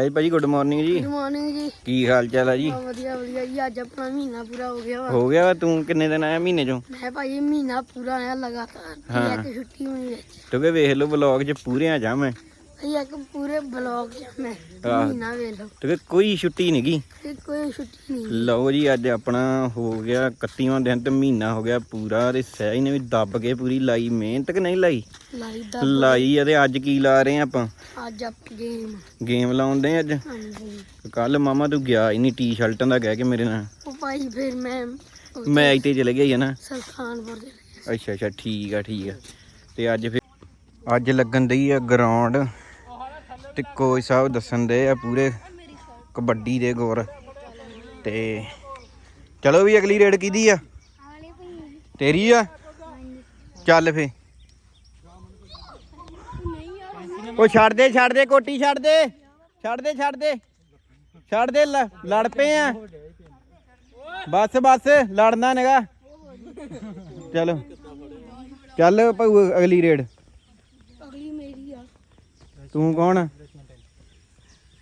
ਹਾਂਜੀ ਭਾਜੀ good morning ਜੀ। ਗੁੱਡ ਮਾਰਨਿੰਗ ਜੀ। ਕੀ ਹਾਲ ਚਾਲ ਆ ਜੀ? ਵਧੀਆ ਵਧੀਆ ਜੀ। ਅੱਜ ਆਪਣਾ ਮਹੀਨਾ ਪੂਰਾ ਹੋ ਗਿਆ ਵਾ। ਹੋ ਗਿਆ ਵਾ? ਤੂੰ ਕਿੰਨੇ ਦਿਨ ਆਇਆ ਮਹੀਨੇ ਚੋਂ? ਮੈਂ ਭਾਈ ਮਹੀਨਾ ਪੂਰਾ ਆਇਆ ਲਗਾਤਾਰ। ਇੱਕ ਛੁੱਟੀ ਹੋਈ ਵਿੱਚ ਕਿਉਂਕਿ ਵੇਖ ਲਓ ਵਲੌਗ 'ਚ ਪੂਰੇ ਆ ਜਾ ਮੈਂ। ਭਾਈ ਇੱਕ ਪੂਰੇ ਬਲੌਗ ਚ ਮੈਂ। ਆਹ। ਮਹੀਨਾ ਵੇਖ ਲਓ। ਕਿਉਂਕਿ ਕੋਈ ਛੁੱਟੀ ਨਹੀਂ ਗਈ ਤੇ ਕੋਈ ਛੁੱਟੀ ਨਹੀਂ ਲਓ ਜੀ ਅੱਜ ਆਪਣਾ ਹੋ ਗਿਆ 31ਵਾਂ ਦਿਨ ਤੇ ਮਹੀਨਾ ਹੋ ਗਿਆ ਪੂਰਾ ਤੇ ਸਹਿਜ ਨੇ ਵੀ ਦੱਬ ਕੇ ਪੂਰੀ ਲਾਈ ਮਿਹਨਤ ਕਿ ਨਹੀਂ ਲਾਈ? ਲਾਈ ਦਾ ਲਾਈ ਆ ਤੇ ਅੱਜ ਕੀ ਲਾ ਰਹੇ ਆ ਆਪਾਂ? ਅੱਜ ਆਪ ਗੇਮ ਗੇਮ ਲਾਉਂਦੇ ਅੱਜ? ਹਾਂਜੀ। ਕੱਲ ਮਾਮਾ ਤੂੰ ਗਿਆ ਹੀ ਨਹੀਂ ਟੀ-ਸ਼ਰਟਾਂ ਦਾ ਕਹਿ ਕੇ ਮੇਰੇ ਨਾਲ। ਉਹ ਭਾਈ ਫਿਰ ਮੈਂ ਮੈਚ ਤੇ ਚਲੇ ਗਿਆ ਸੀ ਨਾ। ਸੁਲਤਾਨਪੁਰ ਦੇ ਅੱਛਾ ਅੱਛਾ ਠੀਕ ਆ ਠੀਕ ਆ। ਤੇ ਅੱਜ ਫਿਰ ਅੱਜ ਲੱਗਣ ਦਈ ਆ ਗਰਾਊਂਡ ਤੇ ਕੋਚ ਸਾਹਿਬ ਦੱਸਣ ਦੇ ਆ ਪੂਰੇ ਕਬੱਡੀ ਦੇ ਗੌਰ। ਤੇ ਚਲੋ ਵੀ ਅਗਲੀ ਰੇਡ ਕਿਹਦੀ ਆ? ਤੇਰੀ ਆ? ਚੱਲ ਫੇ। ਉਹ ਛੱਡ ਦੇ ਛੱਡ ਦੇ ਕੋਟੀ ਛੱਡ ਦੇ। ਛੱਡ ਦੇ ਛੱਡ ਦੇ। ਛੱਡ ਦੇ ਲੜ ਪਏ ਆ। ਬਸ ਬਸ ਲੜਨਾ ਨੇਗਾ। ਚਲੋ। ਚੱਲ ਭਾਊ ਅਗਲੀ ਰੇਡ। ਅਗਲੀ ਮੇਰੀ ਆ। ਤੂੰ ਕੌਣ ਆ?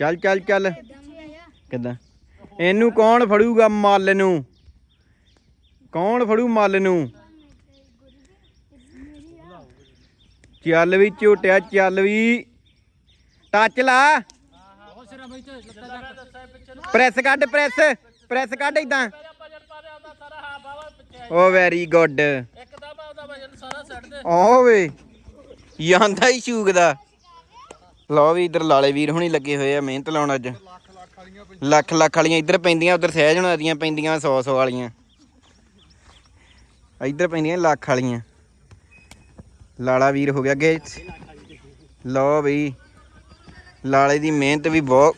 ਚੱਲ ਚੱਲ ਚੱਲ। ਕਿੱਦਾਂ ਇਹਨੂੰ ਕੌਣ ਫੜੂਗਾ ਮੱਲ ਨੂੰ? ਕੌਣ ਫੜੂ ਮੱਲ ਨੂੰ? ਚੱਲ ਵੀ ਝੋਟਿਆ ਚੱਲ ਵੀ। ਟੱਚ ਲਾ। ਪ੍ਰੈਸ ਕੱਢ ਪ੍ਰੈਸ। ਪ੍ਰੈਸ ਕੱਢ ਇਦਾਂ ਓ ਵੈਰੀ ਗੁੱਡ ਓ ਵੇ ਜਾਂਦਾ ਹੀ ਸ਼ੂਕ ਦਾ। ਲਓ ਵੀ ਇਧਰ ਲਾਲੇ ਵੀਰ ਹੁਣੀ ਲੱਗੇ ਹੋਏ ਆ, ਮਿਹਨਤ ਲਾਉਣ ਅੱਜ। ਲੱਖ ਲੱਖ ਵਾਲੀਆਂ ਇੱਧਰ ਪੈਂਦੀਆਂ, ਉਧਰ ਸਹਿਜ ਹੁਣਾਂ ਦੀਆਂ ਪੈਂਦੀਆਂ 100 100 ਵਾਲੀਆਂ। ਇੱਧਰ ਪੈਂਦੀਆਂ ਲੱਖ ਵਾਲੀਆਂ। ਲਾਲਾ ਵੀਰ ਹੋ ਗਿਆ ਅੱਗੇ। ਲਓ ਬਈ, ਲਾਲੇ ਦੀ ਮਿਹਨਤ ਵੀ ਬਹੁਤ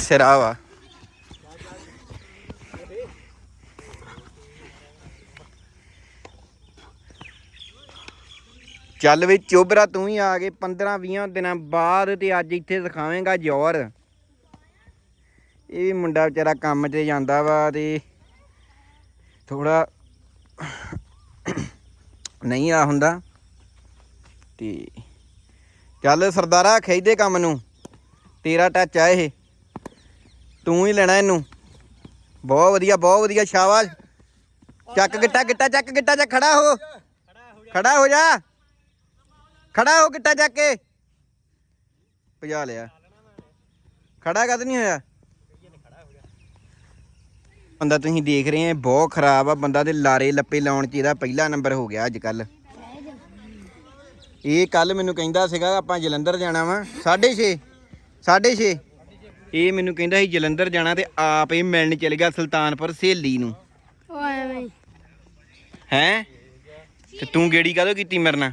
ਸਿਰਾ ਵਾ ਚੱਲ ਵੀ ਚੋਬਰਾ ਤੂੰ ਹੀ ਆ ਗਏ 15 20 ਦਿਨਾਂ ਬਾਅਦ ਤੇ ਅੱਜ ਇੱਥੇ ਦਿਖਾਵੇਂਗਾ ਜ਼ੋਰ। ਇਹ ਵੀ ਮੁੰਡਾ ਵਿਚਾਰਾ ਕੰਮ ਤੇ ਜਾਂਦਾ ਵਾ ਤੇ ਥੋੜਾ ਨਹੀਂ ਆ ਹੁੰਦਾ। ਤੇ ਚੱਲ ਸਰਦਾਰਾ ਖਿੱਚਦੇ ਕੰਮ ਨੂੰ। ਤੇਰਾ ਟੱਚ ਆ ਇਹ। ਤੂੰ ਹੀ ਲੈਣਾ ਇਹਨੂੰ। ਬਹੁਤ ਵਧੀਆ ਬਹੁਤ ਵਧੀਆ, ਸ਼ਾਬਾਸ਼। ਚੱਕ ਗਿੱਟਾ ਗਿੱਟਾ ਚੱਕ ਗਿੱਟਾ ਚੱਕ, ਖੜਾ ਹੋ। ਖੜਾ ਹੋ ਜਾ। ਖੜਾ ਹੋ ਗਿੱਟਾ ਚੱਕ ਕੇ। ਭਜਾ ਲਿਆ। ਖੜਾ ਕਦ ਨਹੀਂ ਹੋਇਆ? ਬੰਦਾ ਤੁਸੀਂ ਦੇਖ ਰਹੇ ਆ ਬਹੁਤ ਖਰਾਬ ਆ। ਬੰਦਾ ਤੇ ਲਾਰੇ ਲੱਪੇ ਲਾਉਣ ਚ ਇਹਦਾ ਪਹਿਲਾ ਨੰਬਰ ਹੋ ਗਿਆ ਅੱਜ ਕੱਲ। ਇਹ ਕੱਲ ਮੈਨੂੰ ਕਹਿੰਦਾ ਸੀਗਾ ਆਪਾਂ ਜਲੰਧਰ ਜਾਣਾ ਵਾ। 6:30 6:30 ਇਹ ਮੈਨੂੰ ਕਹਿੰਦਾ ਸੀ ਜਲੰਧਰ ਜਾਣਾ ਤੇ ਆਪ ਇਹ ਮਿਲਣ ਚਲ ਗਿਆ ਸੁਲਤਾਨਪੁਰ ਸਹੇਲੀ ਨੂੰ। ਐਵੇਂ ਹੀ। ਹੈ? ਤੇ ਤੂੰ ਗੇੜੀ ਕਾਹਦੋਂ ਕੀਤੀ ਮੇਰੇ ਨਾਲ?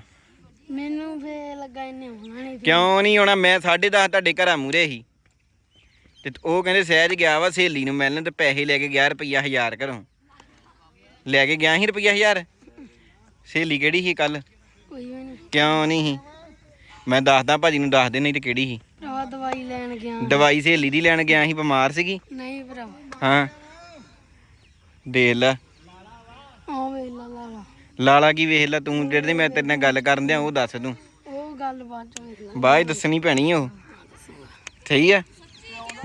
ਲੱਗਾ ਇਹਨੇ ਹੋਣਾ ਨਹੀਂ ਕਿਉਂ ਨਹੀਂ ਆਉਣਾ? ਮੈਂ 10:30 ਤੁਹਾਡੇ ਘਰਾਂ ਮੂਰੇ ਸੀ। ਤੇ ਉਹ ਕਹਿੰਦੇ ਸਹਿਜ ਗਿਆ ਵਾ ਸਹੇਲੀ ਨੂੰ ਮਿਲਣ ਤੇ ਪੈਸੇ ਲੈ ਕੇ ਗਿਆ ਰੁਪਈਆ 1000 ਘਰੋਂ। ਲੈ ਕੇ ਗਿਆ ਸੀ ਰੁਪਈਆ 1000 ਸਹੇਲੀ ਕਿਹੜੀ ਸੀ ਕੱਲ ਕੋਈ ਵੀ ਨਹੀਂ ਕਿਉਂ ਨਹੀਂ ਸੀ? ਮੈਂ ਦੱਸਦਾ ਭਾਜੀ ਨੂੰ ਦੱਸ ਦੇ ਨਹੀਂ ਤੇ ਕਿਹੜੀ ਸੀ। ਦਵਾਈ ਲੈਣ ਗਿਆ ਦਵਾਈ ਸਹੇਲੀ ਦੀ ਲੈਣ ਗਿਆ ਸੀ ਬਿਮਾਰ ਸੀਗੀ। ਨਹੀਂ ਹਾਂ। ਦੇਖ ਲੈ। ਉਹ ਵੇ ਲਾ ਲਾ ਲਾ। ਲਾਲਾ ਕੀ ਵੇਖ ਲੈ ਤੂੰ ਜਿਹੜੇ ਮੈਂ ਤੇਰੇ ਨਾਲ ਗੱਲ ਕਰਨ ਦਿਆਂ ਉਹ ਦੱਸ ਤੂੰ। ਉਹ ਗੱਲ ਬਾਅਦ ਦੱਸਣੀ ਪੈਣੀ ਉਹ। ਸਹੀ ਆ।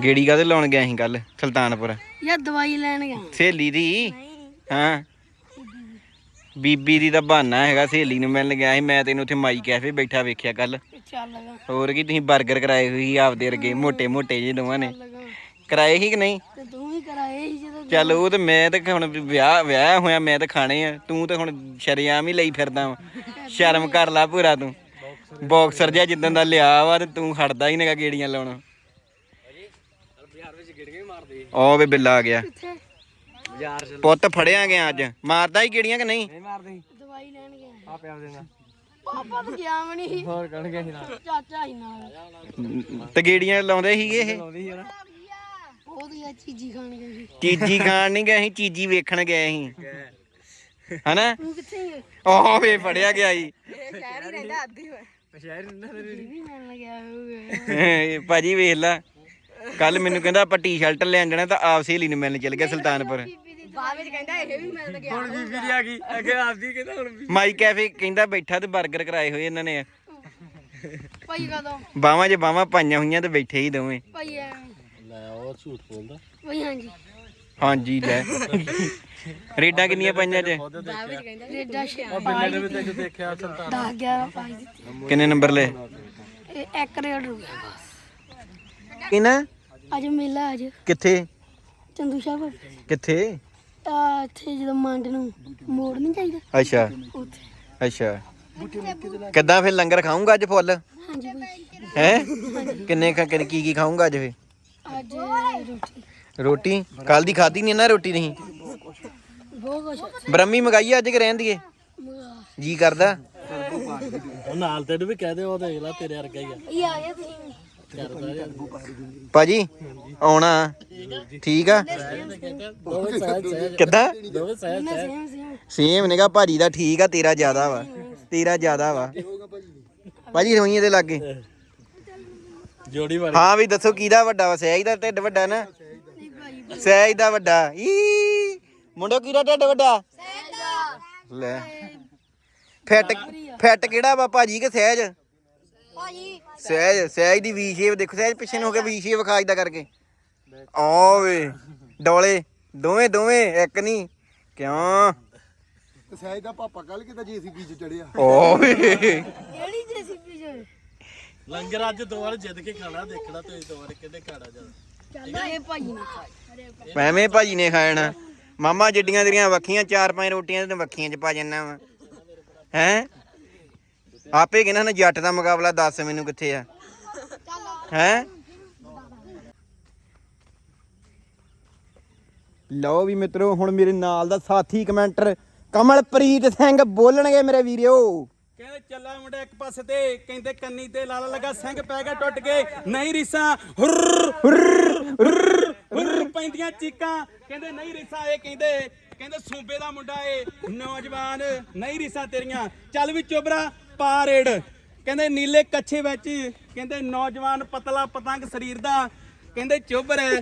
ਗੇੜੀ ਕਾਹਦੇ ਲਾਉਣ ਗਿਆ ਸੀ ਕੱਲ ਸੁਲਤਾਨਪੁਰ। ਯਾ ਦਵਾਈ ਲੈਣ ਗਿਆ। ਸਹੇਲੀ ਦੀ? ਹਾਂ। ਬੀਬੀ ਦੀ ਤਾਂ ਬਹਾਨਾ ਹੈਗਾ ਸਹੇਲੀ ਨੂੰ ਮਿਲਣ ਗਿਆ ਸੀ। ਮੈਂ ਤੈਨੂੰ ਉੱਥੇ ਮਾਈ ਕੈਫੇ ਬੈਠਾ ਵੇਖਿਆ ਕੱਲ ਹੋਰ ਕੀ ਤੁਸੀਂ 버ਗਰ ਕਰਾਏ ਸੀ ਆਪਦੇ ਅਰਗੇ ਮੋٹے ਮੋٹے ਜਿਹੇ ਦੋਵਾਂ ਨੇ। ਕਰਾਏ ਸੀ ਕਿ ਨਹੀਂ? ਚੱਲ ਉਹ ਤੇ ਮੈਂ ਤੇ ਹੁਣ ਵਿਆਹ ਵਿਆਹ ਹੋਇਆ ਮੈਂ ਤੇ ਖਾਣੇ ਆ। ਤੂੰ ਤੇ ਹੁਣ ਸ਼ਰਿਆਮ ਹੀ ਲਈ ਫਿਰਦਾ ਵਾਂ। ਸ਼ਰਮ ਕਰ ਲਾ ਪੂਰਾ ਤੂੰ। ਬਾਕਸਰ ਜਿਹਾ ਜਿੱਦਾਂ ਦਾ ਲਿਆ ਵਾ ਤੇ ਤੂੰ ਹਟਦਾ ਹੀ ਨਹੀਂਗਾ ਗੇੜੀਆਂ ਲਾਉਣਾ। ਉਹ ਵੇ ਬਿੱਲਾ ਆ ਗਿਆ। ਕਿੱਥੇ ਪੁੱਤ ਫੜਿਆ ਗਿਆ ਅੱਜ। ਮਾਰਦਾ ਹੀ ਗੇੜੀਆਂ ਕਿ ਨਹੀਂ? ਦਵਾਈ ਲੈਣ ਗਿਆ। ਆ ਪਿਆ ਦੇਗਾ ਪਾਪਾ ਤਾਂ ਗਿਆ ਵੀ ਨਹੀਂ ਹੋਰ ਕਣ ਗਿਆ ਸੀ ਨਾਲ? ਚਾਚਾ ਹੀ ਨਾਲ। ਤੇ ਗੇੜੀਆਂ ਲਾਉਂਦੇ ਸੀਗੇ ਇਹ? ਲਾਉਂਦੀ ਸੀ ਨਾ ਬਹੁਤ ਹੀ ਚੀਜ਼ੀ ਖਾਣ ਗਏ ਸੀ। ਚੀਜੀ ਖਾਣ ਨਹੀਂ ਗਏ ਸੀ ਚੀਜੀ ਵੇਖਣ ਗਏ ਸੀ। ਹਨਾ? ਤੂੰ ਕਿੱਥੇ ਵੇ ਫੜਿਆ ਗਿਆ ਜੀ ਸ਼ਹਿਰ ਨਾ ਇਹ ਵੀ ਮਿਲਣ ਗਿਆ ਹੋਊਗਾ। ਭਾਜੀ ਵੇਖ ਲਾ ਕੱਲ ਮੈਨੂੰ ਕਹਿੰਦਾ ਆਪਾਂ ਟੀ-ਸ਼ਰਟ ਲੈਣ ਜਾਣਾ ਤਾਂ ਆਪ ਸਹੇਲੀ ਨੂੰ ਮਿਲਣ ਚੱਲ ਗਿਆ ਸੁਲਤਾਨਪੁਰ। ਹੁਣ ਬੀਬੀ ਦੀ ਆ ਗਈ ਅੱਗੇ ਆਪਦੀ ਕਹਿੰਦਾ ਹੁਣ ਮਾਈ ਕੈਫੇ ਕਹਿੰਦਾ ਬੈਠਾ ਤੇ 버ਗਰ ਕਰਾਏ ਹੋਏ ਇਹਨਾਂ ਨੇ। ਭਾਈ ਕਦੋਂ? ਬਾਵਾਂ 'ਚ ਬਾਵਾਂ ਪਾਈਆਂ ਹੋਈਆਂ ਤੇ ਬੈਠੇ ਹੀ ਦੋਵੇਂ। ਭਾਈ ਐਵੇਂ ਲੈ ਉਹ ਝੂਠ ਬੋਲਦਾ ਭਾਈ ਹਾਂਜੀ। ਹਾਂਜੀ ਲੈ। ਰੇਡਾਂ ਕਿੰਨੀਆਂ ਪਾਈਆਂ 'ਚ ਰੇਡਾ ਸ਼ੇ ਬਿੱਲੇ ਨੇ ਤੈਨੂੰ ਦੇਖਿਆ ਸੰਤਾਨ 10 11 ਪਾਈ ਦਿੱਤੀ ਕਿੰਨੇ ਨੰਬਰ ਲੈ ਇਹ ਇੱਕ ਰੇਡ ਹੋ ਗਿਆ ਬਸ। ਕਿੰਨਾ? ਅੱਜ ਮੇਲਾ ਅੱਜ। ਕਿੱਥੇ? ਚੰਦੂ ਸਾਹਿਬ ਕਿੱਥੇ? ਆ ਇੱਥੇ ਜਦੋਂ ਮੰਡ ਨੂੰ ਮੋੜ ਨਹੀਂ ਚਾਹੀਦਾ। ਅੱਛਾ। ਉੱਥੇ। ਅੱਛਾ। ਕਿੱਦਾਂ ਫਿਰ ਲੰਗਰ ਖਾਊਂਗਾ ਅੱਜ ਫੁੱਲ? ਹਾਂਜੀ ਹੈ? ਕਿੰਨੇ ਖਾ ਕੇ ਕੀ ਕੀ ਖਾਊਂਗਾ ਅੱਜ ਫਿਰ? ਅੱਜ ਰੋਟੀ। ਰੋਟੀ? ਕੱਲ ਦੀ ਖਾਧੀ ਨਹੀਂ ਨਾ ਰੋਟੀ ਨਹੀਂ ਬਹੁਤ ਕੁਛ ਬ੍ਰਹਮੀ ਮਗਾਈ ਅੱਜ ਕਿ ਰਹਿਣ ਦੀਏ? ਜੀ ਕਰਦਾ। ਉਹ ਨਾਲ ਤੈਨੂੰ ਵੀ ਕਹਿ ਦੇ ਉਹ ਦੇਖ ਲੈ ਤੇਰੇ ਵਰਗਾ ਹੀ ਆ। ਇਹ ਆ ਗਿਆ ਤੁਸੀਂ। ਭਾਜੀ ਆਉਣਾ। ਠੀਕ ਆ? ਦੋਵੇਂ ਸਹਿਜ ਸਹਿਜ। ਕਿੱਦਾਂ? ਦੋਵੇਂ ਸਹਿਜ ਮੈਂ ਸੇਮ ਨੇਗਾ ਭਾਜੀ ਦਾ ਠੀਕ ਆ ਤੇਰਾ ਜ਼ਿਆਦਾ ਵਾ। ਤੇਰਾ ਜ਼ਿਆਦਾ ਵਾ। ਭਾਜੀ ਰੋਈ ਇਹਦੇ ਲਾਗੇ। ਜੋੜੀ ਵਾਲੀ। ਹਾਂ ਵੀ ਦੱਸੋ ਕਿਹਦਾ ਵੱਡਾ ਵਾ? ਸਹਿਜ ਦਾ ਢਿੱਡ ਵੱਡਾ ਨਾ? ਸਹਿਜ ਦਾ ਵੱਡਾ। ਈ। ਮੁੰਡੋ ਕਿਹਦਾ ਢਿੱਡ ਵੱਡਾ? ਲੈ। ਫਿੱਟ ਫਿੱਟ ਕਿਹੜਾ ਵਾ ਭਾਜੀ ਕਿ ਸਹਿਜ? ਭਾਜੀ ਸਹਿਜ ਸਹਿਜ ਦੀ ਵੀ ਸ਼ੇਪ ਦੇਖੋ ਸਹਿਜ ਪਿੱਛੇ ਨੂੰ ਹੋ ਕੇ ਵੀ ਸ਼ੇਪ ਖਾਜਦਾ ਕਰਕੇ। ਆ ਵੇ ਡੋਲੇ ਦੋਵੇਂ ਦੋਵੇਂ ਇੱਕ ਨਹੀਂ ਕਿਉਂ? ਤੇ ਸਹਿਜ ਦਾ ਪਾਪਾ ਕੱਲ ਕਿਤੇ ਜੀਸੀਬੀ ਚ ਚੜਿਆ ਓ ਵੇ। ਕਿਹੜੀ ਜੇਸੀਪੀ ਚ? ਲੰਗਰ ਅੱਜ ਦੋ ਵਾਰ ਜਿੱਦ ਕੇ ਖਾਣਾ ਦੇਖਣਾ ਤੇ ਦੋ ਵਾਰ ਕਿਤੇ ਖਾਣਾ ਜਾ ਚੱਲਦਾ ਇਹ ਭਾਈ ਨੇ। ਖਾਈ ਐਵੇਂ ਭਾਜੀ ਨੇ ਖਾਣਾ। ਮਾਮਾ ਜਿੱਡੀਆਂ ਤੇਰੀਆਂ ਵੱਖੀਆਂ, ਚਾਰ ਪੰਜ ਰੋਟੀਆਂ ਤੇ ਵੱਖੀਆਂ ਚ ਪਾ ਜੰਨਾ ਵਾ। ਹੈ? ਆਪੇ ਕਹਿੰਦਾ ਨਾ ਜੱਟ ਦਾ ਮੁਕਾਬਲਾ ਦੱਸ ਮੈਨੂੰ ਕਿੱਥੇ ਆ। ਹੈ? ਲਓ ਵੀ ਮਿੱਤਰੋ, ਹੁਣ ਮੇਰੇ ਨਾਲ ਦਾ ਸਾਥੀ ਕਮੈਂਟਰ ਕਮਲਪ੍ਰੀਤ ਸਿੰਘ ਬੋਲਣਗੇ ਮੇਰੇ ਵੀਰਿਓ ਕਹਿੰਦੇ ਚੱਲਾ ਮੁੰਡਾ ਇੱਕ ਪਾਸੇ ਤੇ, ਕਹਿੰਦੇ ਕੰਨੀ ਤੇ ਲਾਲਾ ਲੱਗਾ, ਸਿੰਘ ਪੈ ਗਿਆ ਟੁੱਟ ਗਏ ਨਹੀਂ ਰੀਸਾਂ। ਹੁਰ ਹੁਰਰ ਹੁਰਰ। ਪੈਂਦੀਆਂ ਚੀਕਾਂ। ਕਹਿੰਦੇ, ਨਹੀਂ ਰੀਸਾਂ ਇਹ ਕਹਿੰਦੇ। ਕਹਿੰਦੇ, ਸੂਬੇ ਦਾ ਮੁੰਡਾ ਏ। ਨੌਜਵਾਨ, ਨਹੀਂ ਰੀਸਾਂ ਤੇਰੀਆਂ। ਚੱਲ ਵੀ ਚੋਬਰਾ ਪਾ ਰੇੜ ਕਹਿੰਦੇ, ਨੀਲੇ ਕੱਛੇ ਵਿੱਚ। ਕਹਿੰਦੇ, ਨੌਜਵਾਨ ਪਤਲਾ ਪਤੰਗ ਸਰੀਰ ਦਾ। ਕਹਿੰਦੇ ਚੋਬਰ ਹੈ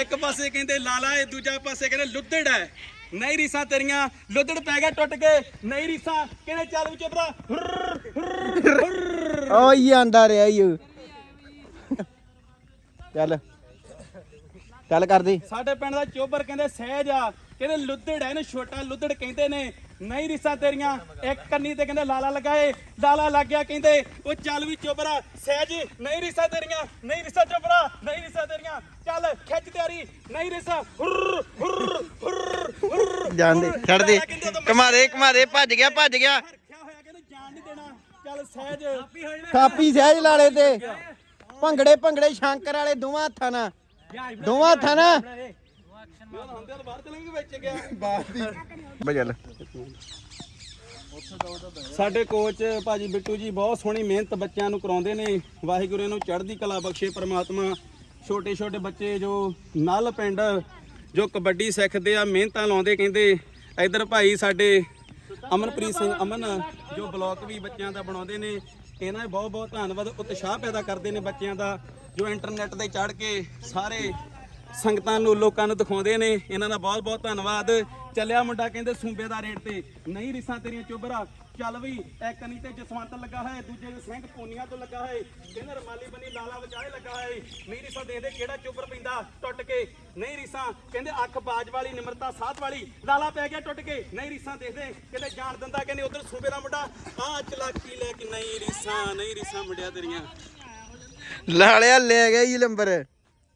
ਇੱਕ ਪਾਸੇ ਕਹਿੰਦੇ, ਲਾਲਾ ਏ। ਦੂਜਾ ਪਾਸੇ ਕਹਿੰਦੇ, ਲੁੱਦੜ ਹੈ। ਨਹੀਂ ਰੀਸਾਂ ਤੇਰੀਆਂ। ਲੁੱਦੜ ਪੈ ਗਿਆ ਟੁੱਟ ਕੇ। ਨਹੀਂ ਰੀਸਾਂ। ਕਹਿੰਦੇ, ਚੱਲ ਵੀ ਚੋਬਰਾ ਹੁਰਰ ਆਂਦਾ ਰਿਹਾ ਈ ਚੱਲ। ਚੱਲ ਕਰ ਦੇ ਸਾਡੇ ਪਿੰਡ ਦਾ ਚੋਬਰ ਕਹਿੰਦੇ ਸਹਿਜ ਆ। ਕਹਿੰਦੇ ਲੁੱਦੜ ਹੈ ਇਹਨੂੰ ਛੋਟਾ ਲੁੱਦੜ ਕਹਿੰਦੇ ਨੇ। ਨਹੀਂ ਰਿਸਾਂ ਤੇਰੀਆਂ ਇੱਕ ਕੰਨੀ ਤੇ ਕਹਿੰਦੇ ਲਾਲਾ ਲਗਾਏ। ਲਾਲਾ ਲੱਗ ਗਿਆ ਕਹਿੰਦੇ ਉਹ ਚੱਲ ਵੀ ਚੋਬਰਾ ਸਹਿਜ ਨਹੀਂ ਰਿਸਾਂ ਤੇਰੀਆਂ ਨਹੀਂ ਰਿਸਾਂ ਚੋਬਰਾ ਨਹੀਂ ਰਿਸਾਂ ਤੇਰੀਆਂ। ਚੱਲ ਖਿੱਚ ਤਿਆਰੀ ਨਹੀਂ ਰਿਸਾਂ। ਹੁਰਰ ਹੁਰਰ ਹੁਰਰ ਹੁਰਰ ਜਾਣ ਦੇ ਛੱਡ ਦੇ ਕਹਿੰਦੇ ਉਦੋਂ ਕਮਾ ਦੇ ਕਮਾ ਦੇ ਭੱਜ ਗਿਆ ਭੱਜ ਗਿਆ। ਰੱਖਿਆ ਹੋਇਆ ਕਹਿੰਦੇ ਜਾਣ ਨਹੀਂ ਦੇਣਾ। ਚੱਲ ਸਹਿਜ। ਥਾਪੀ ਸਹਿਜ ਲਾਲੇ ਤੇ। ਭੰਗੜੇ ਭੰਗੜੇ ਸ਼ੰਕਰ ਵਾਲੇ ਦੋਵਾਂ ਹੱਥਾਂ ਨਾਲ। ਦੋਵਾਂ ਹੱਥਾਂ ਨਾਲ। ਬਜਲ ਸਾਡੇ ਕੋਚ ਭਾਜੀ ਬਿੱਟੂ ਜੀ ਬਹੁਤ ਸੋਹਣੀ ਮਿਹਨਤ ਬੱਚਿਆਂ ਨੂੰ ਕਰਾਉਂਦੇ ਨੇ। ਵਾਹਿਗੁਰੂ ਇਹਨੂੰ ਚੜ੍ਹਦੀ ਕਲਾ ਬਖਸ਼ੇ ਪ੍ਰਮਾਤਮਾ। ਛੋਟੇ ਛੋਟੇ ਬੱਚੇ ਜੋ ਨਲ ਪਿੰਡ ਜੋ ਕਬੱਡੀ ਸਿੱਖਦੇ ਆ ਮਿਹਨਤਾਂ ਲਾਉਂਦੇ ਕਹਿੰਦੇ। ਇਧਰ ਭਾਈ ਸਾਡੇ ਅਮਨਪ੍ਰੀਤ ਸਿੰਘ ਅਮਨ ਜੋ ਬਲੌਕ ਵੀ ਬੱਚਿਆਂ ਦਾ ਬਣਾਉਂਦੇ ਨੇ। ਇਹਨਾਂ ਦਾ ਬਹੁਤ ਬਹੁਤ ਧੰਨਵਾਦ ਉਤਸ਼ਾਹ ਪੈਦਾ ਕਰਦੇ ਨੇ ਬੱਚਿਆਂ ਦਾ। ਜੋ ਇੰਟਰਨੈਟ ਤੇ ਚੜ ਕੇ ਸਾਰੇ ਸੰਗਤਾਂ ਨੂੰ ਲੋਕਾਂ ਨੂੰ ਦਿਖਾਉਂਦੇ ਨੇ, ਇਹਨਾਂ ਦਾ ਬਹੁਤ ਬਹੁਤ ਧੰਨਵਾਦ। ਚੱਲਿਆ ਮੁੰਡਾ ਕਹਿੰਦੇ ਸੂਬੇ ਦਾ ਰੇਟ ਤੇ। ਨਹੀਂ ਰਿਸਾਂ ਤੇਰੀਆਂ ਚੋਬਰਾ ਚੱਲ ਵੀ ਇੱਕ ਨਹੀਂ ਤੇ ਜਸਵੰਤ ਲੱਗਾ ਹੈ, ਦੂਜੇ ਦੇ ਸਿੰਘ ਪੋਨੀਆਂ ਤੋਂ ਲੱਗਾ ਹੈ। ਕਹਿੰਦੇ ਰਮਾਲੀ ਬਣੀ, ਲਾਲਾ ਵਿਚਾਲੇ ਲੱਗਾ ਹੈ। ਨਹੀਂ ਰਿਸਾਂ ਦੇ ਦੇ ਕਿਹੜਾ ਚੋਬਰ ਪੈਂਦਾ, ਟੁੱਟ ਕੇ। ਨਹੀਂ ਰਿਸਾਂ, ਕਹਿੰਦੇ ਅੱਖ ਬਾਜ ਵਾਲੀ, ਨਿਮਰਤਾ ਸਾਧ ਵਾਲੀ। ਲਾਲਾ ਪੈ ਗਿਆ ਟੁੱਟ ਕੇ। ਨਹੀਂ ਰਿਸਾਂ ਦੇ ਦੇ, ਕਹਿੰਦੇ ਜਾਣ ਦਿੰਦਾ, ਕਹਿੰਦੇ ਉਧਰ ਸੂਬੇ ਦਾ ਮੁੰਡਾ। ਆ ਚਲਾਕੀ ਲੈ ਕੇ ਨਹੀਂ ਰਿਸਾਂ ਨਹੀਂ ਰਿਸਾਂ ਮੁੰਡਿਆ ਤੇਰੀਆਂ। ਲਾਲਿਆ ਲੈ ਗਿਆ ਜੀ ਲੰਬਰ।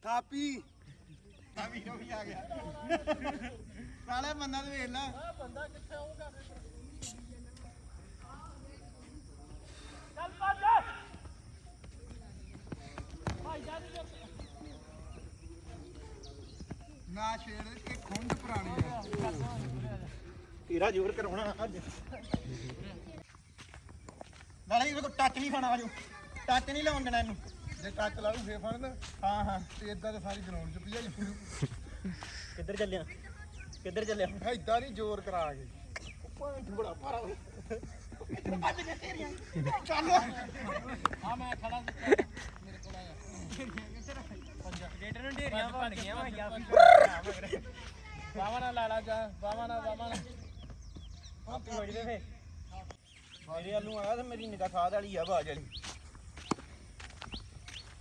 ਥਾਪੀ। ਥਾਪੀ ਹੋ ਵੀ ਆ ਗਿਆ? ਸਾਲੇ ਬੰਦਾ ਤੇ ਵੇਖ ਲੈ। ਨਾ ਛੇੜ ਕੇ ਖੁੰਡ ਪੁਰਾਣੀ ਆ। ਤੇਰਾ ਜ਼ੋਰ ਕਰਾਉਣਾ ਅੱਜ। ਨਾਲੇ ਇਹਦੇ ਕੋਲ ਟੱਚ ਨਹੀਂ ਖਾਣਾ ਆਜੋ ਟੱਚ ਨਹੀਂ ਲਾਉਣ ਦੇਣਾ ਇਹਨੂੰ। ਜੇ ਟੱਚ ਲਾ ਲੂ ਫੇਰ ਫੜਨ ਹਾਂ ਹਾਂ ਤੇ ਇਦਾਂ ਤਾਂ ਸਾਰੀ ਗਰਾਊਂਡ ਚ ਭਜਾਈ ਕਿੱਧਰ ਚੱਲਿਆ? ਕਿੱਧਰ ਚੱਲਿਆ? ਇਦਾਂ ਨਹੀਂ ਜ਼ੋਰ ਕਰਾ ਕੇ। ਪੁਆਇੰਟ ਬੜਾ ਭਾਰਾ ਚੱਲ ਗੇਟਰ ਨੂੰ ਢੇਰੀਆਂ ਬਣ ਗਈਆਂ ਵਾ ਜਾਂ ਬਾਵਾ ਨਾਲ ਲਾ ਲਾ ਜਾ ਬਾਵਾ ਨਾਲ ਬਾਵਾ ਨਾਲ। ਆਪੀ ਵੜੀ ਦੇ ਫੇ ਮੇਰੇ ਵੱਲੋਂ ਆਇਆ ਤੇ ਮੇਰੀ ਨਿਗਾਹ ਖਾਦ ਵਾਲੀ ਆ ਬਾਜ ਵਾਲੀ।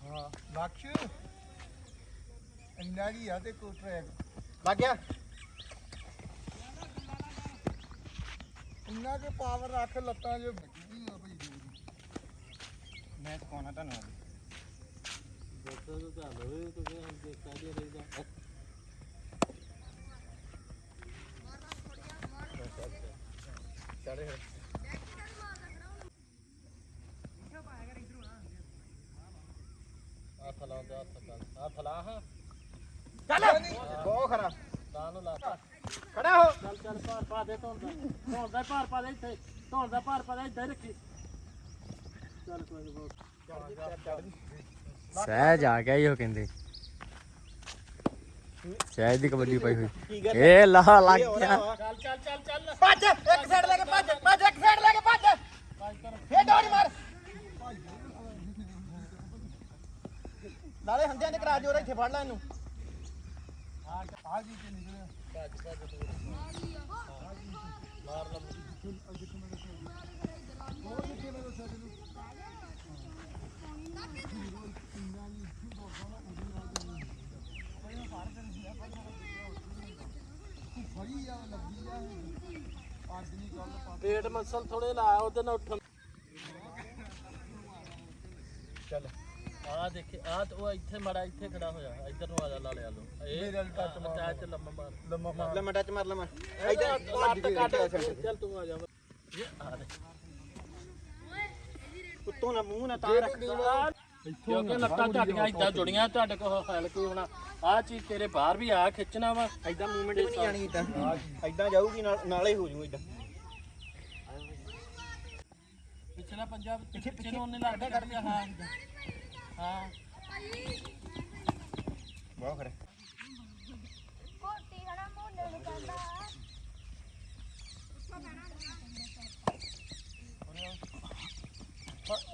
ਹਾਂ ਲਕਸ਼ ਇੰਨਾ ਕੀ ਆ ਤੇ ਕੋ ਟਰੈਕ ਲੱਗ ਗਿਆ? ਇੰਨਾ ਕੇ ਪਾਵਰ ਰੱਖ ਲੱਤਾਂ ਜੋ ਕੀ ਆ ਭਾਈ ਜੋ ਮੈਂ ਸਿਖਾਉਣਾ ਤੁਹਾਨੂੰ ਅੱਜ। ਹੱਥ ਲਾ ਦੇ ਹੱਥ ਕਰ ਹੱਥ ਲਾ ਹਾਂ ਬਹੁਤ ਖਰਾ ਤਾਂ ਨੂੰ ਲਾ ਖੜਾ ਹੋ ਚੱਲ ਚੱਲ ਭਾਰ ਪਾ ਦੇ ਧੌਣ ਦਾ ਧੌਣ ਦਾ ਭਾਰ ਪਾ ਦੇ ਇੱਥੇ ਧੌਣ ਦਾ ਭਾਰ ਪਾ ਦੇ ਇੱਥੇ ਰੱਖੀ। ਚੱਲ ਕੋਈ ਨੀ ਬਹੁਤ ਸਹਿਜ ਆ ਗਿਆ ਇਹੋ ਕਹਿੰਦੇ। ਸਹਿਜ ਦੀ ਕਬੱਡੀ ਪਾਈ ਹੋਈ। ਇਹ ਲਾ ਲੱਗ ਗਿਆ। ਚੱਲ ਚੱਲ ਚੱਲ ਚੱਲ। ਭੱਜ ਇੱਕ ਸਾਈਡ ਲੈ ਕੇ ਭੱਜ ਭੱਜ ਇੱਕ ਸਾਈਡ ਲੈ ਕੇ ਭੱਜ। ਫੇਰ ਡੋਰੀ ਮਾਰ। ਨਾਲੇ ਹੰਦਿਆਂ ਦੇ ਕਰਾ ਜੋਰ ਇੱਥੇ ਫੜ ਲੈ ਇਹਨੂੰ। ਆ ਜੀ ਤੇ ਨਿਕਲਿਆ ਬੜੀ ਆ ਲੱਗੀ ਆ ਪੇਟ ਮਸਲ ਥੋੜੇ ਲਾਇਆ ਉਹਦੇ ਨਾਲ ਉੱਠਣ। ਚੱਲ। ਆ ਦੇਖੇ ਆ ਤੇ ਉਹ ਇੱਥੇ ਮੜਾ ਇੱਥੇ ਖੜਾ ਹੋਇਆ ਇੱਧਰ ਨੂੰ ਆ ਜਾ ਲਾ ਲਿਆ ਲੋ ਇਹ ਮੇਰੇ ਟੱਚ ਮਾਰ। ਅਟੈਚ ਲੰਮਾ ਮਾਰ। ਲੰਮਾ ਮਾਰ। ਲੈ ਮੈਂ ਟੱਚ ਮਾਰ ਲਵਾਂ ਇੱਧਰ ਕੇ ਕੱਟ ਚੱਲ ਤੂੰ ਆ ਜਾ। ਇਹ ਆ ਦੇ ਉੱਤੋਂ ਨਾ ਮੂੰਹ ਨਾ ਤਾਂ ਰੱਖ। ਕਿਉਂਕਿ ਲੱਤਾਂ ਤੁਹਾਡੀਆਂ ਇਦਾਂ ਜੁੜੀਆਂ ਤੁਹਾਡੇ ਕੋਲ ਫੈਲ ਕੇ ਹੋਣਾ। ਆ ਚੀਜ਼ ਤੇਰੇ ਬਾਹਰ ਵੀ ਆ ਖਿੱਚਣਾ ਵਾ। ਐਦਾਂ ਮੂਵਮੈਂਟ ਵੀ ਨਹੀਂ ਜਾਣੀ ਇਦਾਂ ਐਦਾਂ ਜਾਊਗੀ ਨਾਲ ਨਾਲੇ ਹੋ ਜੂ ਇਦਾਂ ਪਿਛਲਾ ਪੰਜਾਬ ਪਿੱਛੇ ਪਿੱਛੇ ਨੂੰ ਉਹਨੇ ਲੱਗਦਾ ਕਰ ਲਿਆ ਹਾਂ। ਹਾਂ ਬਹੁਤ ਖਰਾ। ਕੋਟੀ ਹਣਾ ਮੋਨੇ ਨੂੰ ਕਹਿੰਦਾ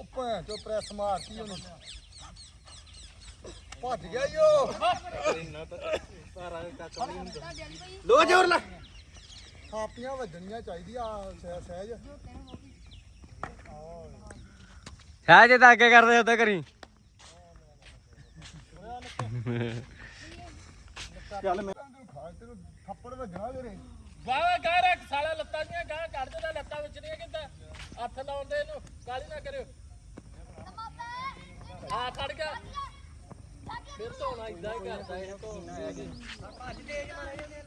ਉੱਪਰ ਚੋ ਪ੍ਰੈਸ ਮਾਰਤੀ ਉਹਨੂੰ। ਭੱਜ ਗਿਆ ਯੋ ਲੋ ਜ਼ੋਰ ਲਾ। ਥਾਪੀਆਂ ਵੱਜਣੀਆਂ ਚਾਹੀਦੀਆਂ ਸਹਿ- ਸਹਿਜ। ਸਹਿਜ ਤਾਂ ਅੱਗੇ ਕਰਦੇ ਉੱਤੇ ਕਰੀ। ਚੱਲ ਮੈਂ ਤੈਨੂੰ ਖਾ ਤੈਨੂੰ ਥੱਪੜ ਵੱਜਣਾ ਤੇਰੇ ਵਾਹ ਗਾ ਰੱਖ, ਸਾਲਾ ਲੱਤਾਂ ਦੀਆਂ ਗਾਂ ਕੱਢ ਦੇ ਲੱਤਾਂ ਵਿੱਚ ਕਿੱਦਾਂ? ਹੱਥ ਲਾਉਣ ਦੇ ਇਹਨੂੰ ਕਾਲੀ ਨਾ ਕਰਿਓ। ਹਾਂ ਖੜ ਗਿਆ। ਫਿਰ ਧੋਣਾ ਇਦਾਂ ਹੀ ਕਰਦਾ ਇਹ ਧੋਣਾ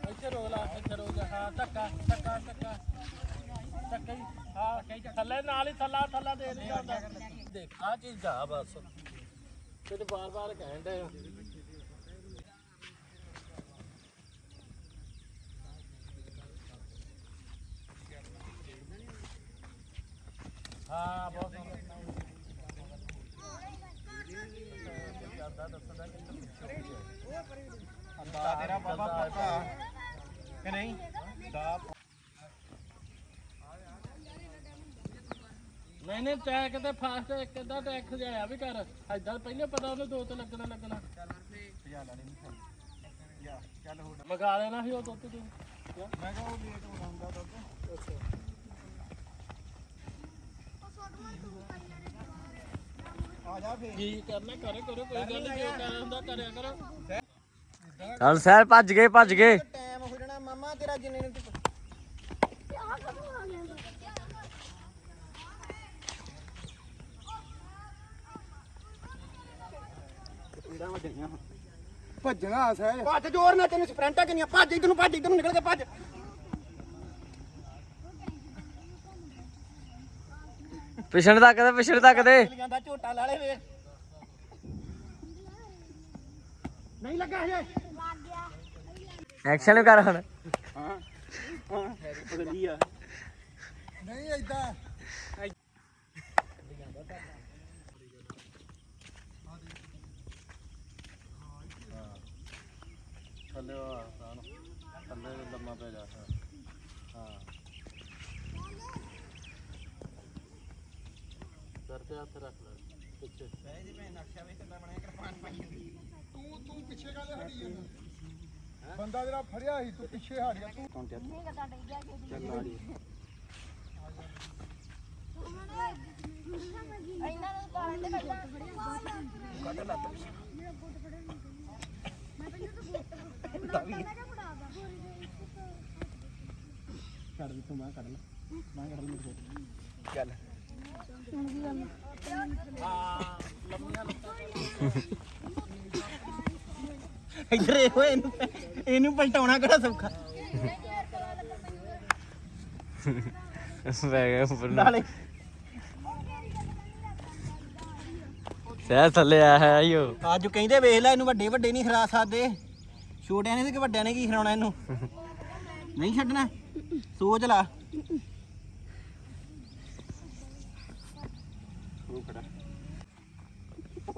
ਇੱਥੇ ਰੋਕ ਲਾ, ਇੱਥੇ ਰੋਕ ਹਾਂ, ਧੱਕਾ ਧੱਕਾ ਧੱਕਾ। ਧੱਕਾ ਹੀ, ਹਾਂ ਥੱਲੇ, ਨਾਲ ਹੀ ਥੱਲਾ ਥੱਲਾ ਦੇ ਨਹੀਂ ਆਉਂਦਾ। ਦੇਖ ਆ ਚੀਜ਼ ਜਾ ਬਸ। ਤੇ ਬਾਰ ਬਾਰ ਕਹਿਣ ਦੇ ਹਾਂ ਬਹੁਤ ਸੋਹਣਾ ਦਾ ਤੇਰਾ ਬਾਬਾ ਪੱਕਾ ਕਿ ਨਹੀਂ ਦਾ ਨਹੀਂ ਨਹੀਂ ਟੈਕ ਤੇ ਫਾਸਟ ਇੱਕ ਅੱਧਾ ਟੈਕ ਖਜਾਇਆ ਵੀ ਕਰ। ਐਦਾਂ ਪਹਿਲੇ ਪਤਾ ਉਹਨੂੰ ਦੋ ਤੇ ਲੱਗਣਾ ਲੱਗਣਾ। ਮਗਾ ਲੈਣਾ ਸੀ ਉਹ ਦੁੱਧ ਤੂੰ। ਮੈਂ ਕਿਹਾ ਉਹ ਲੇਟ ਹੋ ਜਾਂਦਾ ਦੁੱਧ। ਆ ਜਾ ਫੇਰ ਕੀ ਕਰਨਾ ਕਰੇ ਕਰੋ ਕੋਈ ਗੱਲ ਨਹੀਂ ਜੋ ਕਰ ਹੁੰਦਾ ਕਰਿਆ ਕਰੋ। ਚੱਲ ਸਹਿਜ ਭੱਜ ਗਏ ਭੱਜ ਗਏ। ਟਾਈਮ ਹੋ ਜਾਣਾ ਮਾਮਾ ਤੇਰਾ ਜਿੰਨੇ ਨੂੰ ਤੂੰ ਆ ਕਦੋਂ ਆ ਗਿਆ ਪੀੜਾਂ ਵੱਜਣੀਆਂ ਹੁਣ ਭੱਜਣਾ ਸਹਿਜ ਭੱਜ ਜ਼ੋਰ ਨਾਲ ਤੈਨੂੰ ਸਪ੍ਰਿੰਟਾਂ ਕਿੰਨੀਆਂ ਭੱਜ ਇਧਰ ਨੂੰ ਭੱਜ ਇਧਰ ਨੂੰ ਨਿਕਲ ਕੇ ਭੱਜ। ਪਿਛਣ ਤੱਕ ਦੇ ਪਿਛਣ ਤੱਕ ਦੇ ਨਹੀਂ ਲੱਗਾ ਹਜੇ। ਲੱਗ ਗਿਆ ਐਕਸ਼ਨ ਕਰ ਹੁਣ। ਹਾਂ ਹਾਂ। ਬਦਲੀ ਆ ਨਹੀਂ ਐਦਾਂ ਥੱਲੇ ਆ ਥੱਲੇ ਲੰਮਾ ਪੈ ਜਾ। ਸਰ ਤੇ ਹੱਥ ਰੱਖ ਲੈ ਪਿੱਛੇ। ਤੂੰ ਤੂੰ ਪਿੱਛੇ ਕਾਹਦੇ ਹਟੀ ਜਾਂਦਾ। ਬੰਦਾ ਜਿਹੜਾ ਫੜਿਆ ਸੀ ਤੂੰ ਪਿੱਛੇ ਹਟ ਗਿਆ ਤੂੰ। ਇਹਨਾਂ ਨੂੰ ਕਾਰਨ ਦੇ ਪਹਿਲਾਂ ਚੱਲ। ਇੱਧਰ ਇਹੋ ਇਹਨੂੰ ਇਹਨੂੰ ਪਲਟਾਉਣਾ ਕਿਹੜਾ ਸੌਖਾ? ਪੈ ਗਿਆ ਉੱਪਰ ਨੂੰ। ਨਾਲੇ। ਸਹਿ ਥੱਲੇ ਆਇਆ ਹੈ ਅੱਜ ਕਹਿੰਦੇ ਵੇਖ ਲੈ ਇਹਨੂੰ ਵੱਡੇ ਵੱਡੇ ਨਹੀਂ ਹਰਾ ਸਕਦੇ। ਛੋਟਿਆਂ ਨੇ ਤੇ ਕਿ ਵੱਡਿਆਂ ਨੇ ਕੀ ਹਰਾਉਣਾ ਇਹਨੂੰ? ਨਹੀਂ ਛੱਡਣਾ? ਸੋਚ ਲਾ ਉਹ ਖੜਾ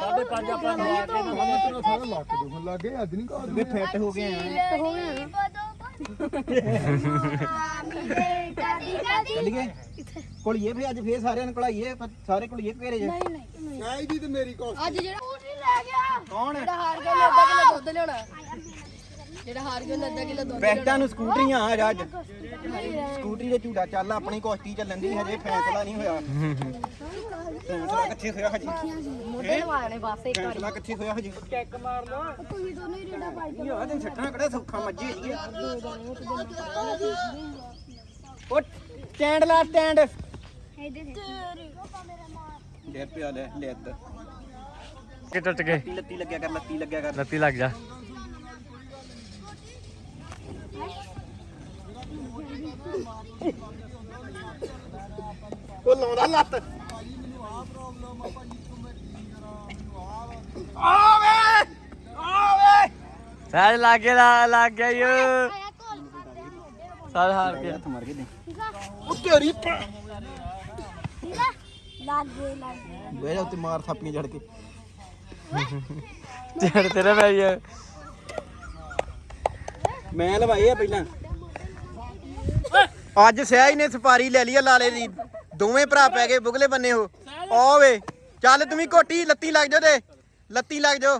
ਸਾਢੇ ਪੰਜ ਆਪਾਂ ਨੂੰ ਆ ਕੇ ਤੇਰਾ ਸਾਰਾ ਲੱਕ ਦੁਖਣ ਲੱਗ ਗਿਆ ਅੱਜ ਨਹੀਂ ਘਰ ਵੀ ਫਿੱਟ ਹੋ ਗਏ ਆ ਹੋ ਗਏ ਚੱਲੀਏ ਕੋਲੀਏ ਫੇ ਅੱਜ ਫੇਰ ਸਾਰਿਆਂ ਨੂੰ ਕੋਲਾਈਏ ਪਰ ਸਾਰੇ ਕੋਲੀਏ ਘੇਰੇ ਜੇ ਨਹੀਂ ਨਹੀਂ ਚਾਹੀਦੀ ਤੇ ਮੇਰੀ ਕੋਸ ਅੱਜ ਜਿਹੜਾ ਉਹ ਨਹੀਂ ਲੈ ਗਿਆ ਕੌਣ ਜਿਹੜਾ ਹਾਰ ਗਿਆ ਉਹਨੇ ਅੱਧਾ ਕਿਲੋ ਦੁੱਧ ਲਿਆਉਣਾ ਜਿਹੜਾ ਹਾਰ ਗਿਆ ਉਹਨੇ ਅੱਧਾ ਕਿਲੋ ਦੁੱਧ ਬੈਠਾਂ ਨੂੰ ਸਕੂਟਰੀਆਂ ਆ ਸਕੂਟਰੀ ਦੇ ਝੂਟਾ ਚੱਲ ਆਪਣੀ ਕੁਸ਼ਤੀ ਚੱਲਣ ਦੀ ਹਜੇ ਫੈਸਲਾ ਨਹੀਂ ਹੋਇਆ ਫੈਸਲਾ ਕਿੱਥੇ ਹੋਇਆ ਹਜੇ ਮੋਢੇ ਲਵਾਣੇ ਬਸ ਇੱਕ ਫੈਸਲਾ ਕਿੱਥੇ ਹੋਇਆ ਹਜੇ ਤੁਸੀਂ ਦੋਨੋਂ ਹੀ ਰੇੜਾ ਪਾਈ ਕੀ ਹੋਇਆ ਤੈਨੂੰ ਛੱਟਣਾ ਕਿਹੜਾ ਸੌਖਾ ਮੱਝੀ ਹੈਗੀ ਉਹ ਸਟੈਂਡ ਲਾ ਸਟੈਂਡ ਡੇਰ ਪਿਆ ਲੈ ਲੈ ਇੱਧਰ ਕਿ ਟੁੱਟ ਗਏ ਲੱਤੀ ਲੱਤੀ ਲੱਗਿਆ ਕਰ ਲੱਤੀ ਲੱਗਿਆ ਕਰ ਲੱਤੀ ਲੱਗ ਜਾ ਉਹ ਲਾਉਂਦਾ ਲੱਤ। ਆਵੇ ਆਵੇ ਸਹਿਜ ਲੱਗ ਗਿਆ ਲੱਗ ਗਿਆ ਯੋ। ਸਾਲ ਹਾਰ ਗਿਆ। ਹੱਥ ਮਾਰ ਕੇ ਦੇ। ਉਹ ਤੇਰੀ ਲੱਗੇ ਲੱਗੇ ਬਹਿ ਜਾ ਉੱਤੇ ਮਾਰ ਥਾਪੀਆਂ ਜੜ ਕੇ। ਚੜ ਤੇਰੇ ਪੈ ਗਿਆ ਮੈਂ ਲਵਾਏ ਆ ਪਹਿਲਾਂ। ਅੱਜ ਸਹਿਜ ਨੇ ਸਪਾਰੀ ਲੈ ਲਈ ਆ ਲਾਲੇ ਦੀ। ਦੋਵੇਂ ਭਰਾ ਪੈ ਗਏ ਬੁਗਲੇ ਬੰਨੇ ਹੋ ਆ ਵੇ ਚੱਲ ਤੂੰ ਵੀ ਘੋਟੀ ਲੱਤੀ ਲੱਗ ਜਾ ਤੇ। ਲੱਤੀ ਲੱਗ ਜਾ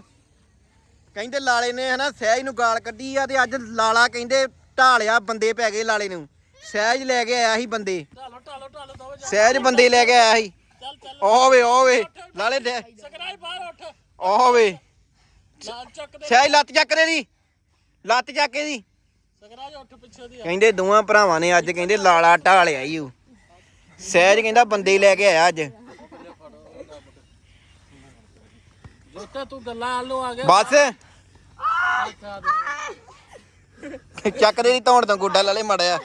ਕਹਿੰਦੇ ਲਾਲੇ ਨੇ ਹਨਾ ਸਹਿਜ ਨੂੰ ਗਾਲ ਕੱਢੀ ਆ ਤੇ ਅੱਜ ਲਾਲਾ ਕਹਿੰਦੇ ਢਾਲਿਆ ਬੰਦੇ ਪੈ ਗਏ ਲਾਲੇ ਨੂੰ। ਸਹਿਜ ਲੈ ਕੇ ਆਇਆ ਸੀ ਬੰਦੇ। ਢਾਲੋ ਢਾਲੋ ਢਾਲੋ ਦੋਵੇਂ ਸਹਿਜ ਬੰਦੇ ਲੈ ਕੇ ਆਇਆ ਸੀ। ਚੱਲ ਚੱਲ ਆ ਵੇ ਆ ਵੇ ਲਾਲੇ ਦੇ ਸਕਰਾਈ ਬਾਹਰ ਉੱਠ ਆ ਵੇ। ਨਾਲ ਚੱਕ ਦੇ ਸਹਿਜ ਲੱਤ ਚੱਕ ਦੇ ਦੀ। ਲੱਤ ਚੱਕ ਦੀ ਸਕਰਾਈ ਉੱਠ ਪਿੱਛੇ ਦੀ ਕਹਿੰਦੇ ਦੋਵਾਂ ਭਰਾਵਾਂ ਨੇ ਅੱਜ ਕਹਿੰਦੇ ਲਾਲਾ ਢਾਲਿਆ ਈ ਉਹ ਸਹਿਜ ਕਹਿੰਦਾ ਬੰਦੇ ਲੈ ਕੇ ਆਇਆ ਅੱਜ। ਜੋਤਾ ਤੂੰ ਗੱਲਾਂ ਆਲੋ ਆ ਗਿਆ। ਬਸ। ਚੱਕ ਦੇ ਦੀ ਧੌਣ ਤੋਂ ਗੁੱਡਾ ਲਾਲੇ ਮੜਿਆ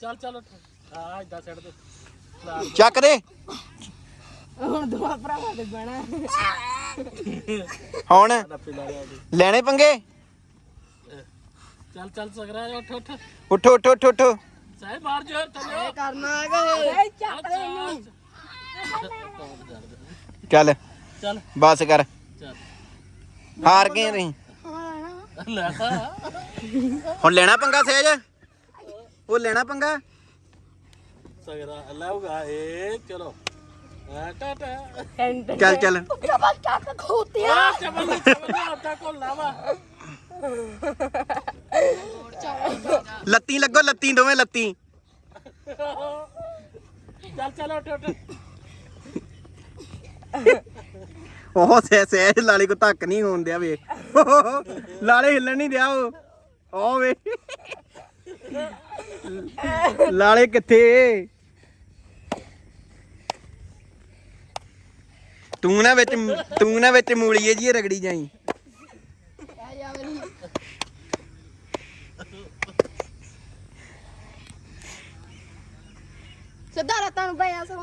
ਚੱਲ ਚੱਲ ਉੱਠ। ਆ ਇਦਾਂ ਛੱਡ ਦੇ। ਚੱਕ ਦੇ। ਹੁਣ ਦੋਵਾਂ ਭਰਾਵਾਂ ਦੇ ਹੁਣ ਲਾ ਲੈਣੇ ਪੰਗੇ? ਚੱਲ ਚੱਲ ਸਕਰਾਈ ਉੱਠ ਉੱਠ। ਉੱਠੋ ਉੱਠੋ ਉੱਠੋ ਉੱਠੋ। ਸਹਿ ਬਾਹਰ ਜੋ ਚੱਲਿਓ। ਕਰਨਾ ਹੈਗਾ ਚੱਕ ਦੇ ਇਹਨੂੰ। ਚੱਲ। ਚੱਲ। ਬਸ ਕਰ। ਚੱਲ। ਹਾਰ ਗਏ ਤੁਸੀਂ। ਲੈ ਹੁਣ ਲੈਣਾ ਪੰਗਾ ਸਹਿਜ? ਉਹ ਲੈਣਾ ਪੰਗਾ? ਸਕਰਾ ਲਾਉਗਾ ਏ ਚਲੋ। ਟਾਟਾ ਚੱਲ ਚੱਲ। ਚੱਕ ਖੋਤਿਆ? ਆਟਾ ਕੋਲ ਲਾਵਾ ਲੱਤੀ ਲੱਗੋ ਲੱਤੀ ਦੋਵੇਂ ਲੱਤੀ। ਚੱਲ ਚੱਲ ਉੱਠ ਉੱਠ। ਉਹ ਸਹਿ ਸਹਿਜ ਲਾਲੇ ਕੋ ਧੱਕ ਨਹੀਂ ਹੋਣ ਦਿਆ ਵੇ ਲਾਲੇ ਹਿੱਲਣ ਨਹੀਂ ਦਿਆ ਉਹ। ਉਹ ਵੇ। ਲਾਲੇ ਕਿੱਥੇ? ਤੂੰ ਨਾ ਵਿੱਚ ਤੂੰ ਨਾ ਵਿੱਚ ਮੂਲੀਏ ਜੀ ਰਗੜੀ ਜਾਈ ਆ ਜਾ ਮੇਰੀ ਕਿੱਦਾਂ ਰਾਤਾਂ ਨੂੰ ਪਿਆ ਸੋ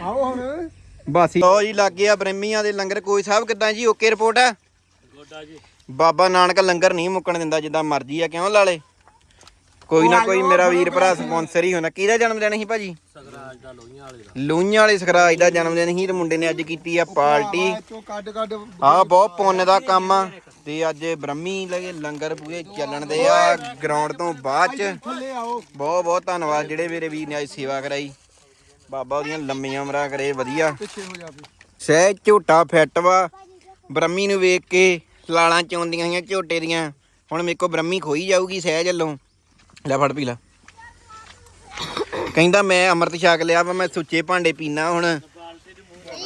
ਆਓ ਹੁਣ। ਬਾਸੀ। ਲੋ ਜੀ ਲੱਗ ਗਿਆ ਬ੍ਰਹਮੀਆਂ ਦੇ ਲੰਗਰ। ਕੋਈ ਸਾਹਿਬ ਕਿਦਾਂ ਜੀ? ਓਕੇ ਰਿਪੋਰਟ ਆ ਗੋਡਾ ਜੀ। ਬਾਬਾ ਨਾਨਕ ਲੰਗਰ ਨਹੀਂ ਮੁੱਕਣ ਦਿੰਦਾ ਜਿੱਦਾਂ ਮਰਜ਼ੀ ਆ ਕਿਉਂ ਲਾਲੇ? ਕੋਈ ਨਾ ਕੋਈ ਮੇਰਾ ਵੀਰ ਭਰਾ ਸਪਾਂਸਰ ਹੀ ਹੋਣਾ। ਕਿਹਦਾ ਜਨਮ ਦਿਨ ਸੀ ਭਾਜੀ? ਸਗਰਾਜ ਦਾ ਲੋਹੀਆਂ ਵਾਲੇ ਦਾ। ਲੂਈਆਂ ਵਾਲੇ ਸਖਰਾਜ ਦਾ ਜਨਮ ਦਿਨ ਸੀ ਤੇ ਮੁੰਡੇ ਨੇ ਅੱਜ ਕੀਤੀ ਆ ਪਾਰਟੀ। ਕੱਢ ਆ ਬਹੁਤ ਪੁੰਨ ਦਾ ਕੰਮ ਆ। ਤੇ ਅੱਜ ਬ੍ਰਹਮੀ ਲਗੇ ਲੰਗਰ ਪੂਰੇ ਚੱਲਣ ਦੇ ਆ ਗਰਾਊਂਡ ਤੋਂ ਬਾਅਦ ਚ। ਬਹੁਤ ਬਹੁਤ ਧੰਨਵਾਦ ਜਿਹੜੇ ਮੇਰੇ ਵੀਰ ਨੇ ਅੱਜ ਸੇਵਾ ਕਰਾਈ। ਬਾਬਾ ਉਹਦੀਆਂ ਲੰਮੀਆਂ ਉਮਰਾਂ ਕਰੇ, ਵਧੀਆ। ਸਹਿ ਝੋਟਾ ਫਿੱਟ ਵਾ। ਬ੍ਰਹਮੀ ਨੂੰ ਵੇਖ ਕੇ ਲਾਲਾਂ ਚੋਂਦੀਆਂ ਹੋਈਆਂ, ਝੋਟੇ ਦੀਆਂ। ਹੁਣ ਮੇਰੇ ਕੋ ਬ੍ਰਹਮੀ ਖੋਈ ਜਾਊਗੀ ਸਹਿ ਵੱਲੋਂ। ਲੈ ਫੜ ਪੀ ਲੈ। ਕਹਿੰਦਾ ਮੈਂ ਅੰਮ੍ਰਿਤ ਛਕ ਲਿਆ ਵਾ, ਮੈਂ ਸੁੱਚੇ ਭਾਂਡੇ ਪੀਣਾ ਹੁਣ।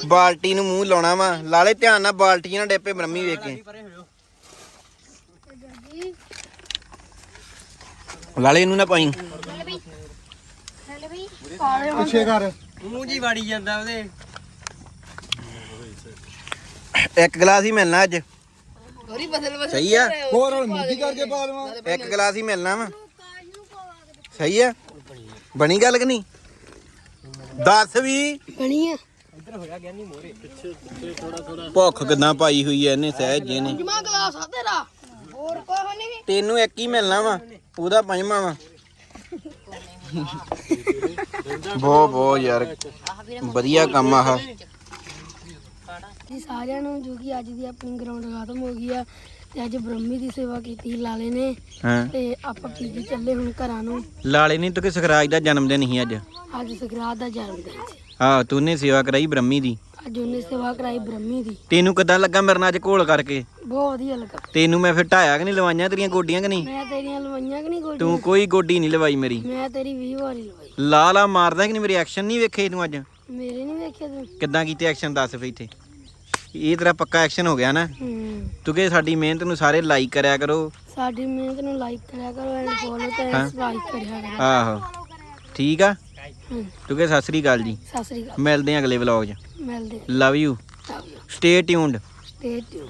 ਬਾਲਟੀ ਨੂੰ ਮੂੰਹ ਲਾਉਣਾ ਵਾ। ਲਾਲੇ ਧਿਆਨ ਨਾਲ ਬਾਲਟੀਆਂ ਨਾਲ ਡੇਪੇ ਬ੍ਰਹਮੀ ਵੇਖ ਕੇ ਲਾਲੇ ਇਹਨੂੰ ਨਾ ਪਾਈ। ਪਿੱਛੇ ਕਰ। ਮੂੰਹ ਜੀ ਵਾੜੀ ਜਾਂਦਾ ਉਹਦੇ। ਇੱਕ ਗਲਾਸ ਹੀ ਮਿਲਣਾ ਅੱਜ। ਹੋਰੀ ਬਦਲ ਬਦਲ ਸਹੀ ਆ। ਹੋਰ ਹੁਣ ਮੁੱਢੀ ਕਰਕੇ ਪਾ ਦੇਵਾਂ। ਇੱਕ ਗਲਾਸ ਹੀ ਮਿਲਣਾ ਵਾ। ਸਹੀ ਆ। ਬਣੀ ਗੱਲ ਕਿ ਨਹੀਂ? ਦੱਸ ਵੀ। ਬਣੀ ਆ। ਭੁੱਖ ਕਿਦਾਂ ਪਾਈ ਹੋਈ ਐ ਇਹਨੇ ਸਹਿਜ ਜੀ ਨੇ। ਜਮਾ ਗਲਾਸ ਆ ਤੇਰਾ। ਹੋਰ ਕੋਈ ਨਹੀਂ ਤੈਨੂੰ ਇੱਕ ਹੀ ਮਿਲਣਾ ਵਾ ਉਹਦਾ ਪੰਜਵਾਂ ਵਾ। ਬਹੁਤ ਬਹੁਤ ਯਾਰ ਵਧੀਆ ਕੰਮ ਆ ਆਹ। ਜੀ ਸਾਰਿਆਂ ਨੂੰ ਜੋ ਕਿ ਅੱਜ ਦੀ ਆਪਣੀ ਗਰਾਊਂਡ ਖਤਮ ਹੋ ਗਈ ਆ ਤੇ ਅੱਜ ਬ੍ਰਹਮੀ ਦੀ ਸੇਵਾ ਕੀਤੀ ਲਾਲੇ ਨੇ। ਹਾਂ। ਤੇ ਆਪਾਂ ਪੀ ਕੇ ਚੱਲੇ ਹੁਣ ਘਰਾਂ ਨੂੰ। ਲਾਲੇ ਨਹੀਂ ਤੂੰ ਕਿ ਸਖਰਾਜ ਦਾ ਜਨਮ ਦਿਨ ਸੀ ਅੱਜ? ਅੱਜ ਸਗਰਾਤ ਦਾ ਜਨਮ ਦਿਨ ਸੀ। ਹਾਂ ਤੂੰ ਸੇਵਾ ਕਰਾਈ ਬ੍ਰਹਮੀ ਦੀ। ਅੱਜ ਉਹਨੇ ਸੇਵਾ ਕਰਾਈ ਬ੍ਰਹਮੀ ਦੀ। ਤੈਨੂੰ ਕਿਦਾਂ ਲੱਗਾ ਮੇਰੇ ਨਾਲ ਅੱਜ ਘੋਲ ਕਰਕੇ? ਬਹੁਤ ਵਧੀਆ ਲੱਗਾ। ਤੈਨੂੰ ਮੈਂ ਫਿਰ ਢਾਇਆ ਕਿ ਨਹੀਂ ਲਵਾਈਆਂ ਤੇਰੀਆਂ ਗੋਡੀਆਂ ਕਿ ਨਹੀਂ? ਮੈਂ ਤੇਰੀਆਂ ਲਵਾਈਆਂ ਕਿ ਨਹੀਂ ਗੋਡੀ ਤੂੰ ਕੋਈ ਗੋਡੀ ਨਹੀਂ ਲਵਾਈ ਮੇਰੀ। ਮੈਂ ਤੇਰੀ 20 ਵਾਰੀ ਲਵਾਈ। ਲਾ ਲਾ ਮਾਰਦਾ ਕਿ ਨਹੀਂ ਮੇਰੇ ਐਕਸ਼ਨ ਨਹੀਂ ਵੇਖੇ ਤੂੰ ਅੱਜ? ਮੇਰੇ ਨਹੀਂ ਵੇਖਿਆ ਤੂੰ? ਕਿੱਦਾਂ ਕੀਤੇ ਐਕਸ਼ਨ ਦੱਸ ਫੇ ਇੱਥੇ? ਇਹ ਤੇਰਾ ਪੱਕਾ ਐਕਸ਼ਨ ਹੋ ਗਿਆ ਨਾ? ਹੂੰ। ਤੂੰ ਕਿ ਸਾਡੀ ਮਿਹਨਤ ਨੂੰ ਸਾਰੇ ਲਾਈਕ ਕਰਿਆ ਕਰੋ? ਸਾਡੀ ਮਿਹਨਤ ਨੂੰ ਲਾਈਕ ਕਰਿਆ ਕਰੋ ਐਂਡ ਫੋਲੋ ਤੇ ਹਾਂ। ਸਬਸਕ੍ਰਾਈਬ ਕਰਿਆ ਕਰੋ। ਆਹੋ। ਠੀਕ ਆ? ਹੂੰ। ਤੂੰ ਕਿ ਸਤਿ ਸ੍ਰੀ ਅਕਾਲ ਜੀ। ਸਤਿ ਸ੍ਰੀ ਅਕਾਲ। ਮਿਲਦੇ ਹਾਂ ਅਗਲੇ ਵਲੌਗ 'ਚ। ਮਿਲਦੇ love you stay tuned stay tune